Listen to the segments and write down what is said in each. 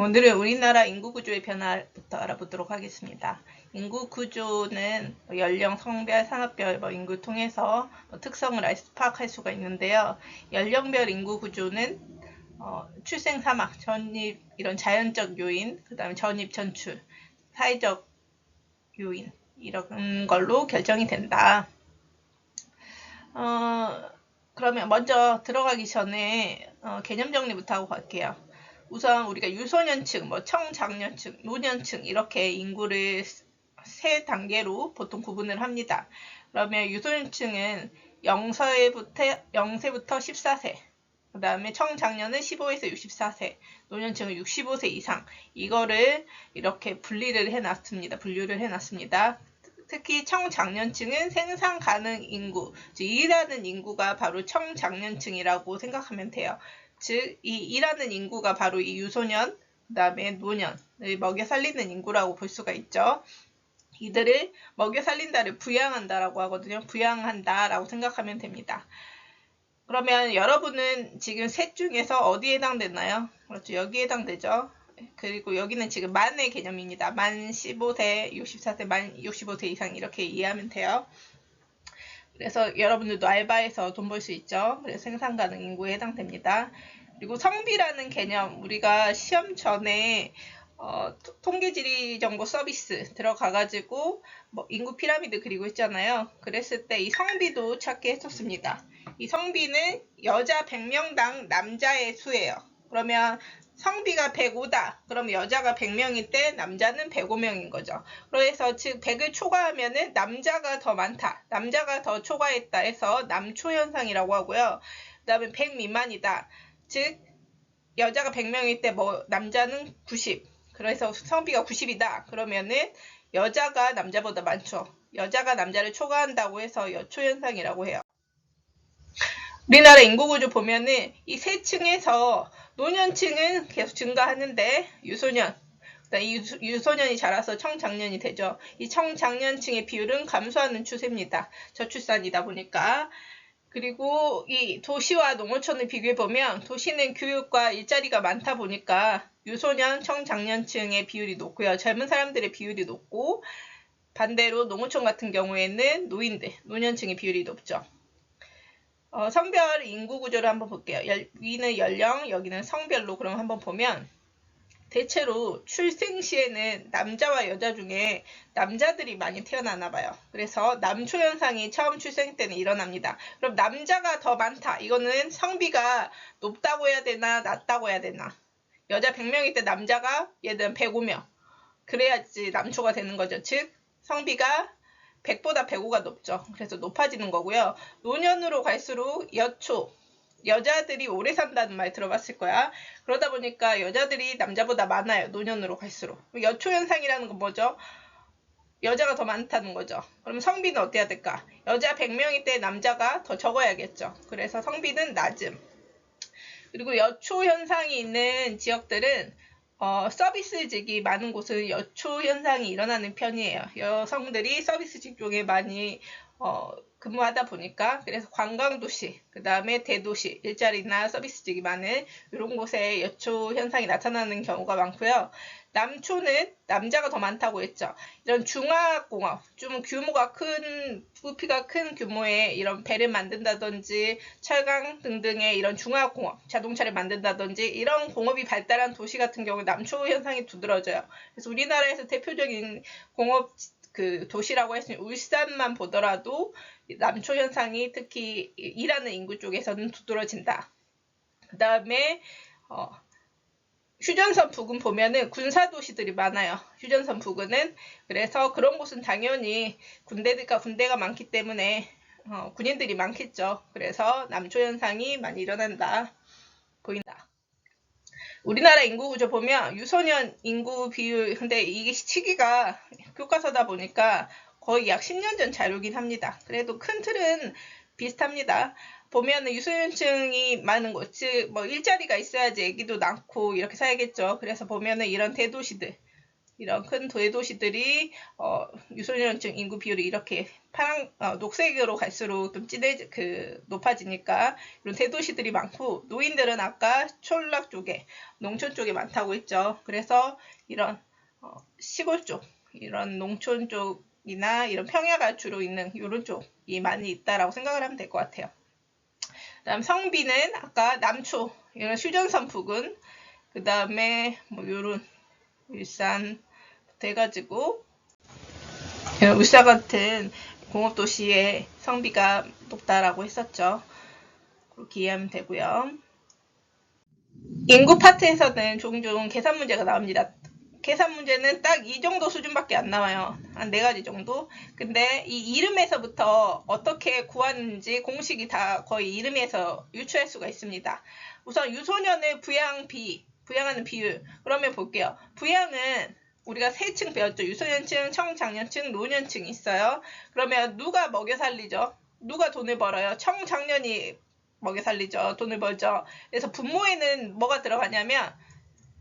오늘은 우리나라 인구 구조의 변화부터 알아보도록 하겠습니다. 인구 구조는 연령, 성별, 산업별 뭐 인구 통해서 뭐 특성을 파악할 수가 있는데요. 연령별 인구 구조는 어, 출생, 사막, 전입 이런 자연적 요인, 그다음에 전입, 전출, 사회적 요인 이런 걸로 결정이 된다. 어, 그러면 먼저 들어가기 전에 어, 개념 정리부터 하고 갈게요. 우선 우리가 유소년층, 뭐 청장년층, 노년층 이렇게 인구를 세 단계로 보통 구분을 합니다. 그러면 유소년층은 0세부터 0세부터 14세, 그 다음에 청장년은 15에서 64세, 노년층은 65세 이상 이거를 이렇게 분리를 해놨습니다. 분류를 해놨습니다. 특히 청장년층은 생산 가능 인구, 즉 일하는 인구가 바로 청장년층이라고 생각하면 돼요. 즉, 이 일하는 인구가 바로 이 유소년, 그 다음에 노년을 먹여 살리는 인구라고 볼 수가 있죠. 이들을 먹여 살린다를 부양한다라고 하거든요. 부양한다라고 생각하면 됩니다. 그러면 여러분은 지금 셋 중에서 어디에 해당되나요? 그렇죠. 여기에 해당되죠. 그리고 여기는 지금 만의 개념입니다. 만 15세, 64세, 만 65세 이상 이렇게 이해하면 돼요. 그래서 여러분들도 알바해서 돈 벌 수 있죠. 그래서 생산 가능 인구에 해당됩니다. 그리고 성비라는 개념, 우리가 시험 전에 어, 토- 통계지리 정보 서비스 들어가가지고 뭐 인구 피라미드 그리고 했잖아요. 그랬을 때 이 성비도 찾게 했었습니다. 이 성비는 여자 100명당 남자의 수예요. 그러면 성비가 105다. 그럼 여자가 100명일 때 남자는 105명인 거죠. 그래서 즉 100을 초과하면은 남자가 더 많다. 남자가 더 초과했다 해서 남초 현상이라고 하고요. 그다음에 100 미만이다. 즉 여자가 100명일 때 뭐 남자는 90. 그래서 성비가 90이다. 그러면은 여자가 남자보다 많죠. 여자가 남자를 초과한다고 해서 여초 현상이라고 해요. 우리나라 인구 구조 보면은 이 세 층에서 노년층은 계속 증가하는데 유소년, 유소- 유소년이 자라서 청장년이 되죠. 이 청장년층의 비율은 감소하는 추세입니다. 저출산이다 보니까. 그리고 이 도시와 농어촌을 비교해 보면 도시는 교육과 일자리가 많다 보니까 유소년, 청장년층의 비율이 높고요. 젊은 사람들의 비율이 높고 반대로 농어촌 같은 경우에는 노인들, 노년층의 비율이 높죠. 어, 성별 인구 구조를 한번 볼게요. 열- 위는 연령, 여기는 성별로 그럼 한번 보면 대체로 출생 시에는 남자와 여자 중에 남자들이 많이 태어나나 봐요. 그래서 남초 현상이 처음 출생 때는 일어납니다. 그럼 남자가 더 많다. 이거는 성비가 높다고 해야 되나 낮다고 해야 되나? 여자 100명일 때 남자가 얘들은 105명. 그래야지 남초가 되는 거죠. 즉 성비가 100보다 105가 높죠. 그래서 높아지는 거고요. 노년으로 갈수록 여초, 여자들이 오래 산다는 말 들어봤을 거야. 그러다 보니까 여자들이 남자보다 많아요. 노년으로 갈수록. 여초 현상이라는 건 뭐죠? 여자가 더 많다는 거죠. 그럼 성비는 어때야 될까? 여자 100명일 때 남자가 더 적어야겠죠. 그래서 성비는 낮음. 그리고 여초 현상이 있는 지역들은 어, 서비스직이 많은 곳은 여초 현상이 일어나는 편이에요. 여성들이 서비스직 쪽에 많이 어, 근무하다 보니까 그래서 관광도시, 그 다음에 대도시, 일자리나 서비스직이 많은 이런 곳에 여초 현상이 나타나는 경우가 많고요. 남초는 남자가 더 많다고 했죠. 이런 중화공업, 좀 규모가 큰, 부피가 큰 규모의 이런 배를 만든다든지 철강 등등의 이런 중화공업, 자동차를 만든다든지 이런 공업이 발달한 도시 같은 경우 남초 현상이 두드러져요. 그래서 우리나라에서 대표적인 공업 그 도시라고 할 수 있는 울산만 보더라도 남초 현상이 특히 일하는 인구 쪽에서는 두드러진다. 그 다음에 어, 휴전선 부근 보면은 군사 도시들이 많아요. 휴전선 부근은 그래서 그런 곳은 당연히 군대들과 군대가 많기 때문에 어, 군인들이 많겠죠. 그래서 남초 현상이 많이 일어난다. 우리나라 인구 구조 보면 유소년 인구 비율 근데 이게 시기가 교과서다 보니까 거의 약 10년 전 자료긴 합니다. 그래도 큰 틀은 비슷합니다. 보면은 유소년층이 많은 곳, 즉 뭐 일자리가 있어야지 애기도 낳고 이렇게 살겠죠. 그래서 보면은 이런 대도시들, 이런 큰 대도시들이 어, 유소년층 인구 비율이 이렇게 파랑 어, 녹색으로 갈수록 좀 진해 그 높아지니까 이런 대도시들이 많고 노인들은 아까 촌락 쪽에 농촌 쪽에 많다고 했죠. 그래서 이런 어, 시골 쪽 이런 농촌 쪽이나 이런 평야가 주로 있는 이런 쪽이 많이 있다라고 생각을 하면 될 것 같아요. 그다음 성비는 아까 남초 이런 휴전선 부근 그 다음에 뭐 요런 일산 돼가지고 울산 같은 공업도시의 성비가 높다라고 했었죠. 그렇게 이해하면 되고요. 인구 파트에서는 종종 계산 문제가 나옵니다. 계산 문제는 딱 이 정도 수준밖에 안 나와요. 한 네 가지 정도. 근데 이 이름에서부터 어떻게 구하는지 공식이 다 거의 이름에서 유추할 수가 있습니다. 우선 유소년의 부양 비, 부양하는 비율. 그러면 볼게요. 부양은 우리가 세 층 배웠죠. 유소년층, 청장년층, 노년층 있어요. 그러면 누가 먹여 살리죠? 누가 돈을 벌어요? 청장년이 먹여 살리죠. 돈을 벌죠. 그래서 분모에는 뭐가 들어가냐면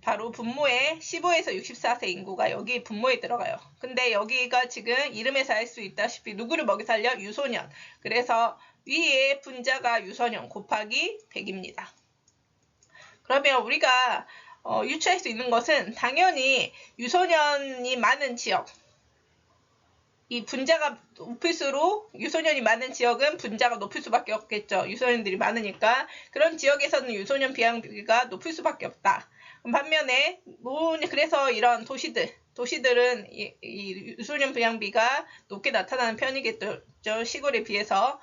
바로 분모에 15에서 64세 인구가 여기 분모에 들어가요. 근데 여기가 지금 이름에서 알 수 있다시피 누구를 먹여 살려? 유소년. 그래서 위에 분자가 유소년 곱하기 100입니다. 그러면 우리가 어, 유추할 수 있는 것은 당연히 유소년이 많은 지역, 이 분자가 높을수록 유소년이 많은 지역은 분자가 높을 수밖에 없겠죠. 유소년들이 많으니까 그런 지역에서는 유소년 비양비가 높을 수밖에 없다. 반면에 그래서 이런 도시들 도시들은 이, 이 유소년 부양비가 높게 나타나는 편이겠죠. 시골에 비해서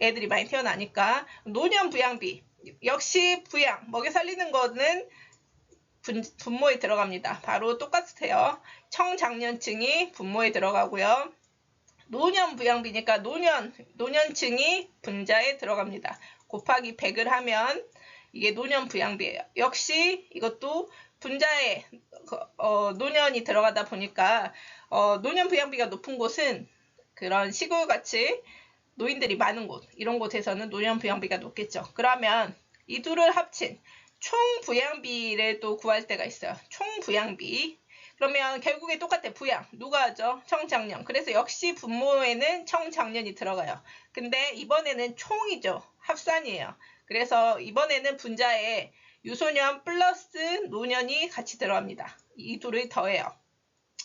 애들이 많이 태어나니까 노년 부양비 역시 부양 먹여 살리는 거는 분, 분모에 들어갑니다. 바로 똑같으세요. 청장년층이 분모에 들어가고요. 노년 부양비니까 노년, 노년층이 분자에 들어갑니다. 곱하기 100을 하면 이게 노년 부양비예요. 역시 이것도 분자에 어, 노년이 들어가다 보니까 어, 노년 부양비가 높은 곳은 그런 시골같이 노인들이 많은 곳 이런 곳에서는 노년 부양비가 높겠죠. 그러면 이 둘을 합친 총 부양비를 또 구할 때가 있어요. 총 부양비. 그러면 결국에 똑같아. 부양. 누가 하죠? 청장년. 그래서 역시 분모에는 청장년이 들어가요. 근데 이번에는 총이죠. 합산이에요. 그래서 이번에는 분자에 유소년 플러스 노년이 같이 들어갑니다. 이 둘을 더해요.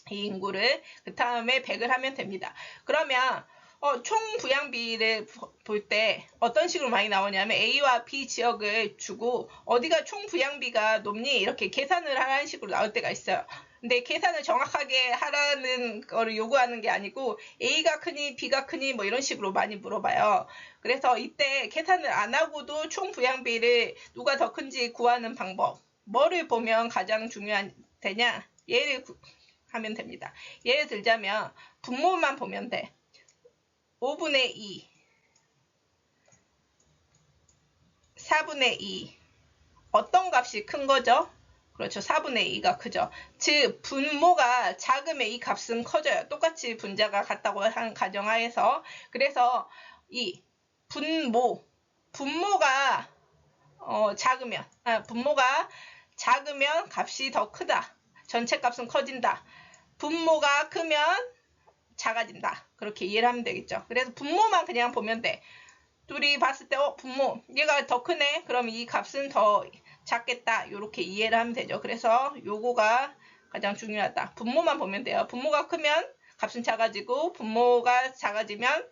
이 인구를. 그 다음에 100을 하면 됩니다. 그러면 어, 총 부양비를 볼 때 어떤 식으로 많이 나오냐면 A와 B 지역을 주고 어디가 총 부양비가 높니 이렇게 계산을 하는 식으로 나올 때가 있어요. 근데 계산을 정확하게 하라는 거를 요구하는 게 아니고 A가 크니 B가 크니 뭐 이런 식으로 많이 물어봐요. 그래서 이때 계산을 안 하고도 총 부양비를 누가 더 큰지 구하는 방법. 뭐를 보면 가장 중요한 되냐? 예를 하면 됩니다. 예를 들자면 분모만 보면 돼. 5분의 2, 4분의 2. 어떤 값이 큰 거죠? 그렇죠. 4분의 2가 크죠. 즉 분모가 작으면 이 값은 커져요. 똑같이 분자가 같다고 한 가정하에서 그래서 이 분모 분모가 어, 작으면 아, 분모가 작으면 값이 더 크다. 전체 값은 커진다. 분모가 크면 작아진다. 그렇게 이해를 하면 되겠죠. 그래서 분모만 그냥 보면 돼. 둘이 봤을 때, 어, 분모, 얘가 더 크네? 그럼 이 값은 더 작겠다. 이렇게 이해를 하면 되죠. 그래서 요거가 가장 중요하다. 분모만 보면 돼요. 분모가 크면 값은 작아지고, 분모가 작아지면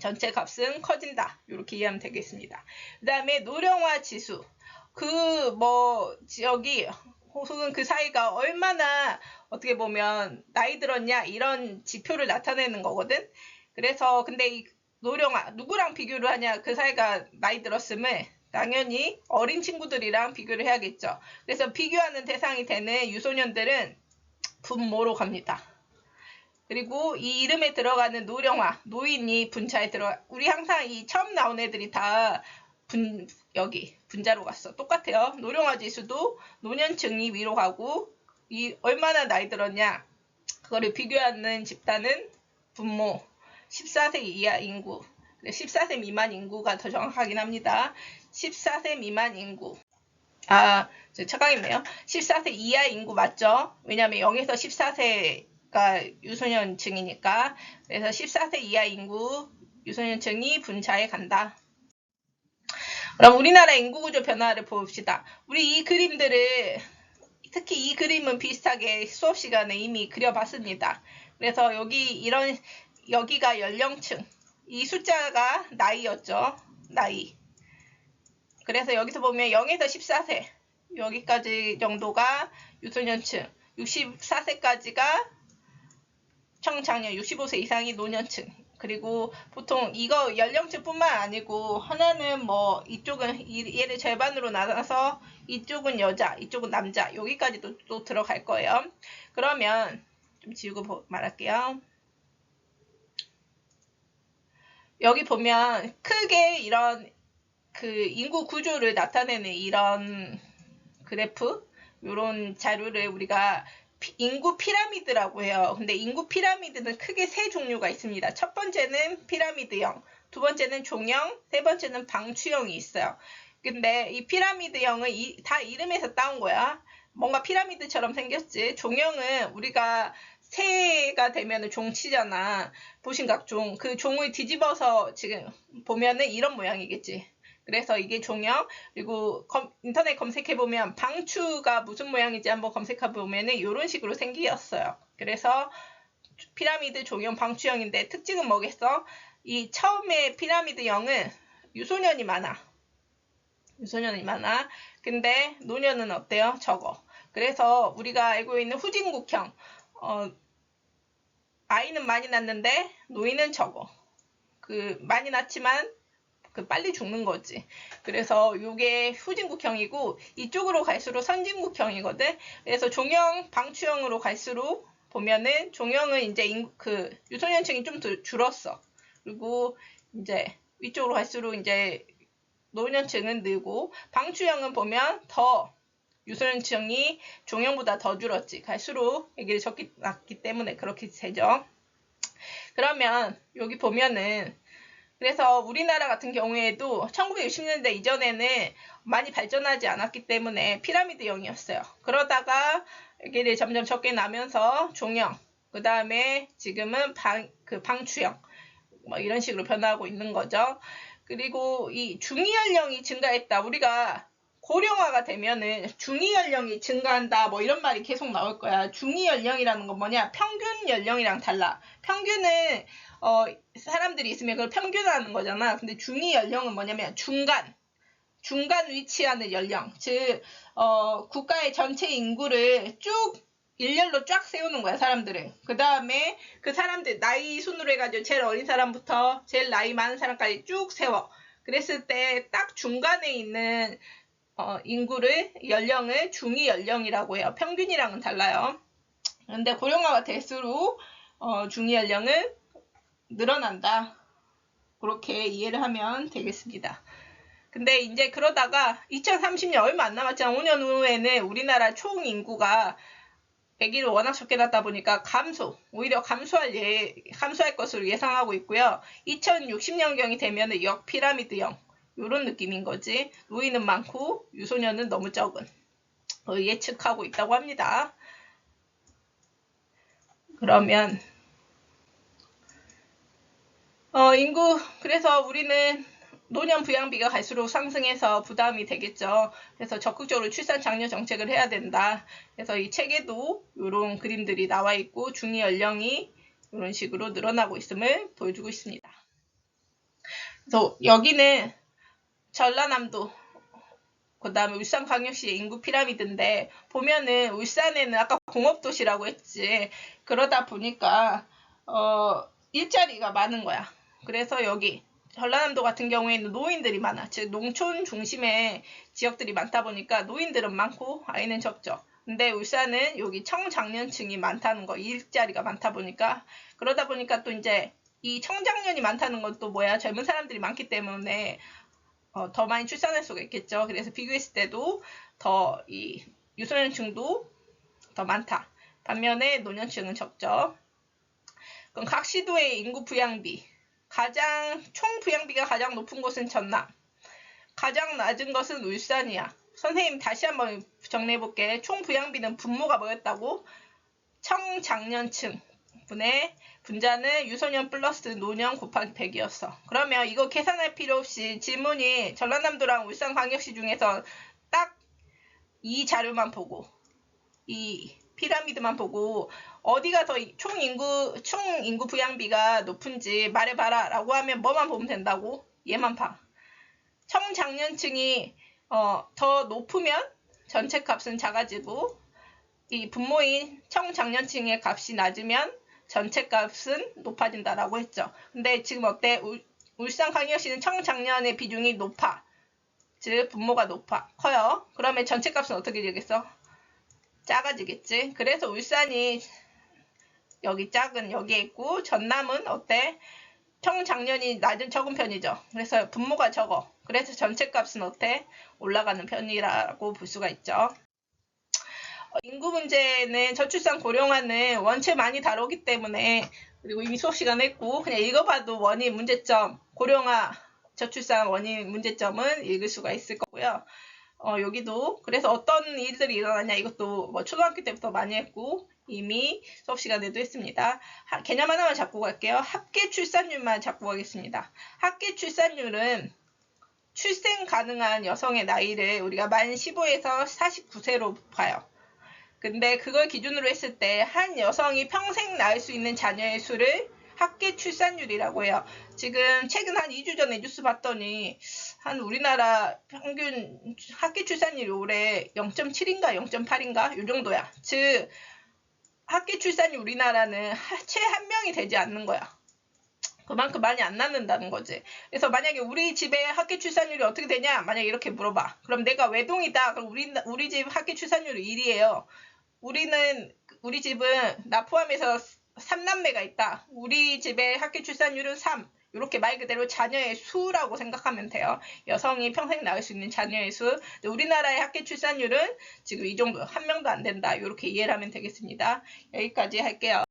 전체 값은 커진다. 이렇게 이해하면 되겠습니다. 그 다음에 노령화 지수. 그, 뭐, 지역이 혹은 그 사이가 얼마나 어떻게 보면 나이 들었냐 이런 지표를 나타내는 거거든. 그래서 근데 이 노령아 누구랑 비교를 하냐 그 사이가 나이 들었음을 당연히 어린 친구들이랑 비교를 해야겠죠. 그래서 비교하는 대상이 되는 유소년들은 분모로 갑니다. 그리고 이 이름에 들어가는 노령화, 노인이 분차에 들어가. 우리 항상 이 처음 나온 애들이 다 분, 여기 분자로 갔어. 똑같아요. 노령화 지수도 노년층이 위로 가고 이 얼마나 나이 들었냐 그거를 비교하는 집단은 분모 14세 이하 인구 14세 미만 인구가 더 정확하긴 합니다. 14세 미만 인구 아, 저 착각했네요. 14세 이하 인구 맞죠? 왜냐하면 0에서 14세가 유소년층이니까. 그래서 14세 이하 인구 유소년층이 분차에 간다. 그럼 우리나라 인구 구조 변화를 봅시다. 우리 이 그림들을 특히 이 그림은 비슷하게 수업 시간에 이미 그려봤습니다. 그래서 여기 이런 여기가 연령층, 이 숫자가 나이였죠. 나이. 그래서 여기서 보면 0에서 14세 여기까지 정도가 유소년층, 64세까지가 청장년, 65세 이상이 노년층. 그리고 보통 이거 연령층뿐만 아니고 하나는 뭐 이쪽은 이- 얘를 절반으로 나눠서 이쪽은 여자, 이쪽은 남자 여기까지도 또 들어갈 거예요. 그러면 좀 지우고 보- 말할게요. 여기 보면 크게 이런 그 인구 구조를 나타내는 이런 그래프 이런 자료를 우리가 피- 인구 피라미드라고 해요. 근데 인구 피라미드는 크게 세 종류가 있습니다. 첫 번째는 피라미드형, 두 번째는 종형, 세 번째는 방추형이 있어요. 근데 이 피라미드형은 이- 다 이름에서 따온 거야. 뭔가 피라미드처럼 생겼지. 종형은 우리가 새가 되면은 종치잖아. 보신각종. 그 종을 뒤집어서 지금 보면은 이런 모양이겠지. 그래서 이게 종형 그리고 검- 인터넷 검색해 보면 방추가 무슨 모양인지 한번 검색해 보면은 이런 식으로 생겼어요. 그래서 피라미드 종형 방추형인데 특징은 뭐겠어? 이 처음에 피라미드형은 유소년이 많아. 유소년이 많아. 근데 노년은 어때요? 적어. 그래서 우리가 알고 있는 후진국형 어, 아이는 많이 낳는데 노인은 적어. 그 많이 낳지만 그 빨리 죽는 거지. 그래서 이게 후진국형이고 이쪽으로 갈수록 선진국형이거든. 그래서 종형 방추형으로 갈수록 보면은 종형은 이제 인- 그 유소년층이 좀 들- 줄었어. 그리고 이제 위쪽으로 갈수록 이제 노년층은 늘고 방추형은 보면 더 유소년층이 종형보다 더 줄었지. 갈수록 애기를 적기 낳기 때문에 그렇게 되죠. 그러면 여기 보면은 그래서 우리나라 같은 경우에도 1960년대 이전에는 많이 발전하지 않았기 때문에 피라미드형이었어요. 그러다가 애기를 점점 적게 나면서 종형, 그 다음에 지금은 방, 그 방추형, 뭐 이런 식으로 변화하고 있는 거죠. 그리고 이 중위 연령이 증가했다. 우리가 고령화가 되면은 중위 연령이 증가한다. 뭐 이런 말이 계속 나올 거야. 중위 연령이라는 건 뭐냐? 평균 연령이랑 달라. 평균은 어 사람들이 있으면 그걸 평균하는 거잖아. 근데 중위 연령은 뭐냐면 중간. 중간 위치하는 연령. 즉, 어, 국가의 전체 인구를 쭉 일렬로 쫙 세우는 거야, 사람들을. 그 다음에 그 사람들, 나이 순으로 해가지고 제일 어린 사람부터 제일 나이 많은 사람까지 쭉 세워. 그랬을 때 딱 중간에 있는 어, 인구를, 연령을 중위 연령이라고 해요. 평균이랑은 달라요. 근데 고령화가 될수록 어, 중위 연령은 늘어난다. 그렇게 이해를 하면 되겠습니다. 근데 이제 그러다가 2030년 얼마 안 남았잖아. 5년 후에는 우리나라 총 인구가 아기를 워낙 적게 낳다 보니까 감소, 오히려 감소할 예, 감소할 것으로 예상하고 있고요. 2060년경이 되면은 역피라미드형 이런 느낌인 거지. 노인은 많고 유소년은 너무 적은 어, 예측하고 있다고 합니다. 그러면 어, 인구 그래서 우리는 노년 부양비가 갈수록 상승해서 부담이 되겠죠. 그래서 적극적으로 출산 장려 정책을 해야 된다. 그래서 이 책에도 이런 그림들이 나와 있고 중위 연령이 이런 식으로 늘어나고 있음을 보여주고 있습니다. 그래서 여기는 전라남도 그 다음에 울산광역시의 인구 피라미드인데 보면은 울산에는 아까 공업도시라고 했지 그러다 보니까 어 일자리가 많은 거야 그래서 여기 전라남도 같은 경우에는 노인들이 많아 즉 농촌 중심의 지역들이 많다 보니까 노인들은 많고 아이는 적죠 근데 울산은 여기 청장년층이 많다는 거 일자리가 많다 보니까 그러다 보니까 또 이제 이 청장년이 많다는 건 또 뭐야 젊은 사람들이 많기 때문에 어, 더 많이 출산할 수가 있겠죠. 그래서 비교했을 때도 더 이 유소년층도 더 많다. 반면에 노년층은 적죠. 그럼 각 시도의 인구 부양비 가장 총 부양비가 가장 높은 곳은 전남, 가장 낮은 것은 울산이야. 선생님 다시 한번 정리해 볼게. 총 부양비는 분모가 뭐였다고? 청장년층 분의 분자는 유소년 플러스 노년 곱하기 100이었어. 그러면 이거 계산할 필요 없이 질문이 전라남도랑 울산광역시 중에서 딱 이 자료만 보고 이 피라미드만 보고 어디가 더 총 인구 총 인구 부양비가 높은지 말해봐라 라고 하면 뭐만 보면 된다고? 얘만 봐. 청장년층이 어, 더 높으면 전체 값은 작아지고 이 분모인 청장년층의 값이 낮으면 전체 값은 높아진다라고 했죠. 근데 지금 어때? 울, 울산 광역시는 청장년의 비중이 높아. 즉 분모가 높아. 커요. 그러면 전체 값은 어떻게 되겠어 작아지겠지. 그래서 울산이 여기 작은 여기에 있고 전남은 어때? 청작년이 낮은 적은 편이죠. 그래서 분모가 적어. 그래서 전체 값은 어때? 올라가는 편이라고 볼 수가 있죠. 어, 인구 문제는 저출산 고령화는 원체 많이 다루기 때문에 그리고 이미 수업 시간 했고 그냥 읽어봐도 원인 문제점 고령화 저출산 원인 문제점은 읽을 수가 있을 거고요. 어, 여기도 그래서 어떤 일들이 일어나냐 이것도 뭐 초등학교 때부터 많이 했고 이미 수업 시간에도 했습니다. 하, 개념 하나만 잡고 갈게요. 합계 출산율만 잡고 가겠습니다. 합계 출산율은 출생 가능한 여성의 나이를 우리가 만 15에서 49세로 봐요. 근데 그걸 기준으로 했을 때 한 여성이 평생 낳을 수 있는 자녀의 수를 합계 출산율이라고 해요. 지금 최근 한 2주 전에 뉴스 봤더니 한 우리나라 평균 합계 출산율이 올해 0.7인가 0.8인가 이 정도야. 즉 합계 출산율 우리나라는 채 한 명이 되지 않는 거야. 그만큼 많이 안 낳는다는 거지. 그래서 만약에 우리 집에 합계 출산율이 어떻게 되냐? 만약에 이렇게 물어봐. 그럼 내가 외동이다. 그럼 우리 우리 집 합계 출산율이 1이에요. 우리는 우리 집은 나 포함해서 3남매가 있다. 우리 집의 합계 출산율은 3. 이렇게 말 그대로 자녀의 수라고 생각하면 돼요. 여성이 평생 낳을 수 있는 자녀의 수. 우리나라의 합계 출산율은 지금 이 정도, 한 명도 안 된다. 이렇게 이해를 하면 되겠습니다. 여기까지 할게요.